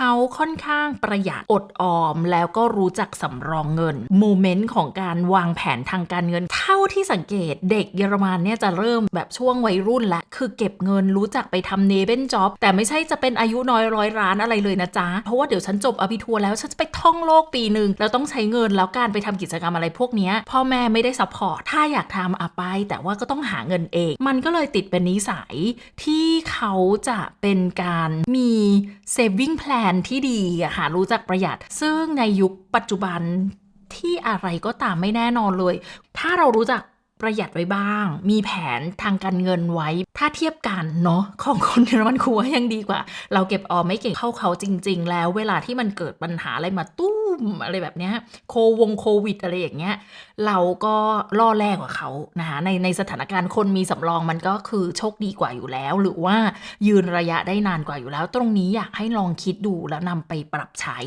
เขาค่อนข้างประหยัดอดออม แล้วก็รู้จักสำรองเงินโมเมนต์ของการวางแผนทางการเงิน เท่าที่สังเกตเด็กเยอรมันเนี่ยจะเริ่มแบบช่วงวัยรุ่นและคือเก็บเงินรู้จักไปทำเนเบนจ็อบแต่ไม่ใช่จะเป็นอายุน้อยร้อยร้านอะไรเลยนะจ๊ะ เพราะว่าเดี๋ยวฉันจบอภิทัวร์แล้วฉันจะไปท่องโลกปีหนึ่งแล้วต้องใช้เงินแล้วการไปทำกิจกรรมอะไรพวกนี้พ่อแม่ไม่ได้ซัพพอร์ตถ้าอยากทำอะไป แต่ว่าก็ต้องหาเงินเอง มันก็เลยติดเป็นนิสัยที่เขาจะเป็นการมี saving plan นที่ดีอะค่ะรู้จักประหยัด ซึ่งในยุคปัจจุบันที่อะไรก็ตามไม่แน่นอนเลย ถ้าเรารู้จักประหยัดไว้บ้าง มีแผนทางการเงินไว้ ถ้าเทียบกันเนาะของคนเยอรมันคัวยังดีกว่า เราเก็บออมไม่เก่งเข้าเขาจริง ๆ แล้วเวลาที่มันเกิดปัญหาอะไรมาตู้ มอะไรแบบเนี้ยโควงโควิดอะไรอย่างเงี้ยเราก็ล่อแรกกว่าเขานะคะในในสถานการณ์คนมีสำรองมันก็คือโชคดีกว่าอยู่แล้ว หรือว่ายืนระยะได้นานกว่าอยู่แล้ว ตรงนี้อยากให้ลองคิดดูแล้วนำไปปรับใช้